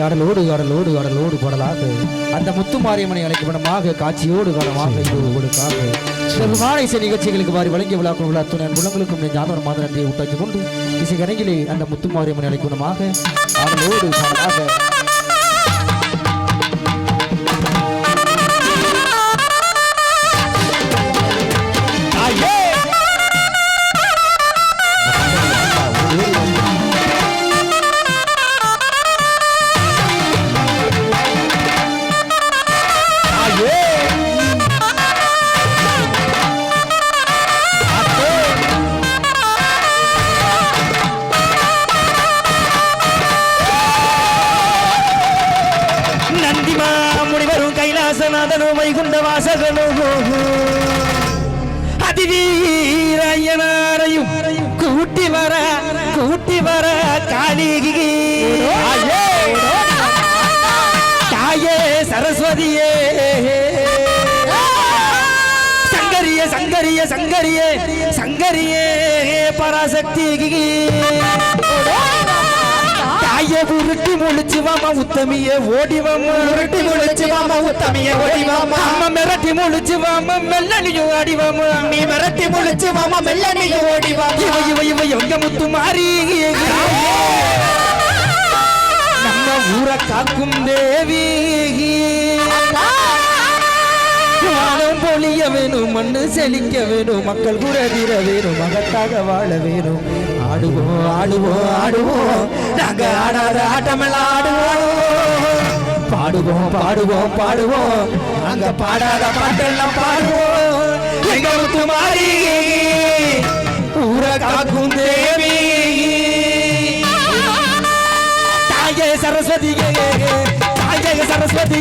அடலோடு அடலோடு அடலோடு பாடலாக. அந்த முத்து மாரியம்மனை அழைக்கப்படமாக காட்சியோடு காலமாக கொடுக்காக ஒடுக்காக பெருமானை இசை நிகழ்ச்சிகளுக்கு வாரி வழங்கிய விழாக்கள் உள்ள அத்துணை குணங்களுக்கும் ஞாபகம் மாத நன்றியை உண்டாக்கி கொண்டு இசைகரங்கிலே அந்த முத்து மாரியம்மனை அடலோடு பாடலாக வைகுண்ட அதிவீரையனாரையும் கூட்டி வர கூட்டி வர காளிகி தாயே சரஸ்வதியே சங்கரிய சங்கரிய சங்கரியே சங்கரியே பராசக்தி தாயே முழிச்சு வாமா உத்தமிய ஓடி வாமா உருட்டி முழிச்சு வாமா உத்தமிய ஓடி வாமா அம்மா மிரட்டி முழிச்சு வாமா மெல்லனியும் ஆடி வாமா நீ மிரட்டி முழிச்சு வாமா மெல்லனியும் ஓடி வாமா இவ இவ இவ எங்க முத்து மாறி? நம்ம ஊரை காக்கும் தேவி. வானம் வேணும் மண்ணு செழிக்க வேணும் மக்கள் குறதிர வேணும் மகத்தாக வாழ வேணும். ஆடுவோம் ஆடுவோம் ஆடுவோம் நாங்க ஆடாத ஆட்டமெல்லாம் ஆடுவோம் பாடுவோம் பாடுவோம் பாடுவோம் நாங்க பாடாத பாட்டெல்லாம் பாடுவோம் எங்க முத்து மாறி ஊரை காக்கும் தேவி. தாயே சரஸ்வதி தாயே சரஸ்வதி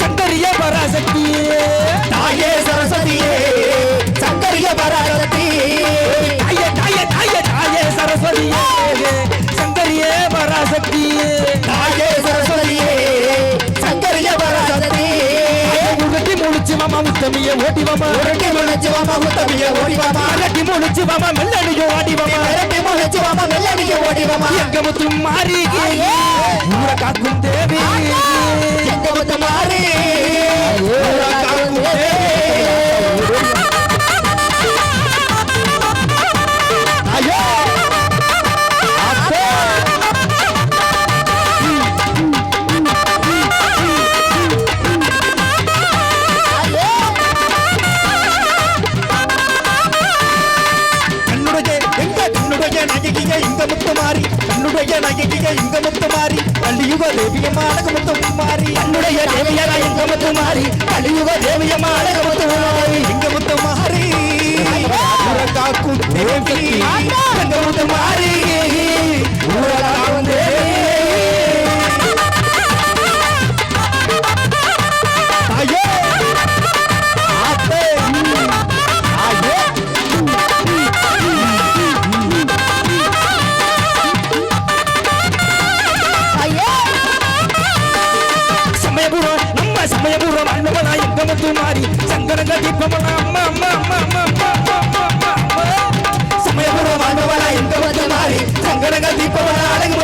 சங்கரிய பராசக்தி. தாயே சரஸ்வதியே சங்கரிய பராசக்தி தாயே தாயே தாயே தாயே சரஸ்வதியே சங்கரிய பராசக்தியே. தாயே சரஸ்வதியே சங்கரிய பராசக்தி உருட்டி முழிச்சு மாமா உத்தமிய ஓட்டி மாமா உருட்டி முழிச்சு மாமா உத்தமிய ஓடி மாமா அரட்டி முழிச்சு மாமா மெல்லடியோ ஆடி மாமா அரட்டி முழிச்சு மாமா மெல்லடியோ ஓடி மாமா எங்க முத்து மாறி ஊர காக்கும் தேவி. எங்க முத்து மாறி. ஊர காக்கும் தேவி ஐயோ தேவியம்மா. சங்கரத்து மாறி சங்கரங்க தீபம். அம்மா அம்மா அம்மா அம்மா அம்மா அம்மா அம்மா சமயபுரம் ஆண்டவரா எங்க வந்து மாறி? சங்கரங்க தீபம். அடங்கு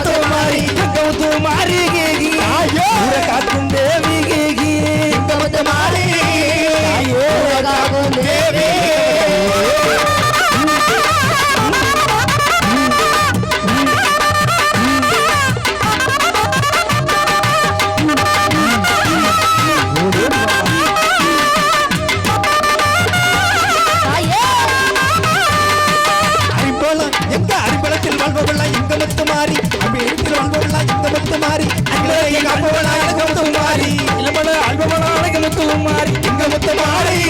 வாழ்பவளா எங்க முத்து மாறி. அம்பேத்தில் வாழ்பவளா எங்க முத்து மாறி. அங்கே காப்பவளா எங்க முத்து மாறி. இளமல அல்பவளா எங்க முத்து மாறி. எங்க முத்து மாறி.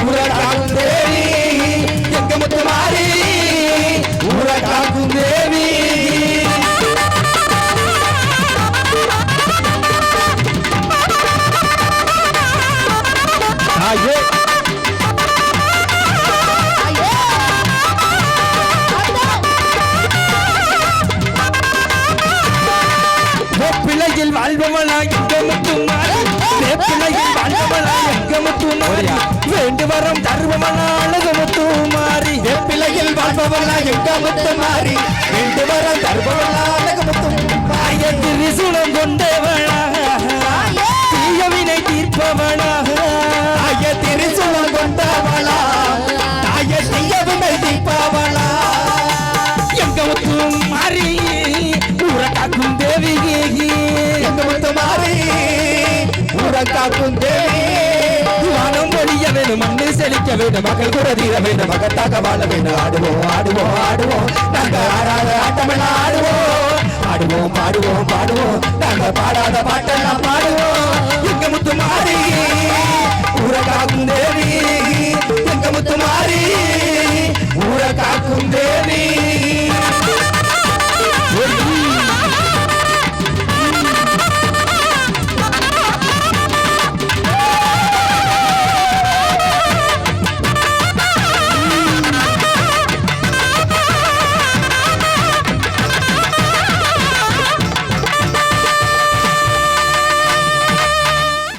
ஊரை காக்கும் தேவி எங்க முத்து மாறி. ஊரை காக்கும் தேவி தாயே முத்துமாரி வேண்டு வரம் தருபவளா அழகு முத்துமாரி வேப்பிலையில் வாழ்பவளா எங்க முத்துமாரி வேண்டு வரம் தருபவளா அழகு முத்துமாரி திரிசுலம் கொண்டவளா வானம் ஒழிய வேணும் மண்ணு செழிக்க வேண்டும் மகள் கூட தீர வேண்டும் மகத்தாக வாழ வேண்டும். ஆடுவோம் ஆடுவோம் ஆடுவோம். நாங்க ஆடாத ஆட்டமெல்லாம் ஆடுவோம். ஆடுவோம் பாடுவோம் பாடுவோம். நாங்க பாடாத பாட்டெல்லாம் பாடுவோம். எங்க முத்து மாறி ஊரை காக்கும் தேவி. எங்க முத்து மாறி ஊரை தேவி.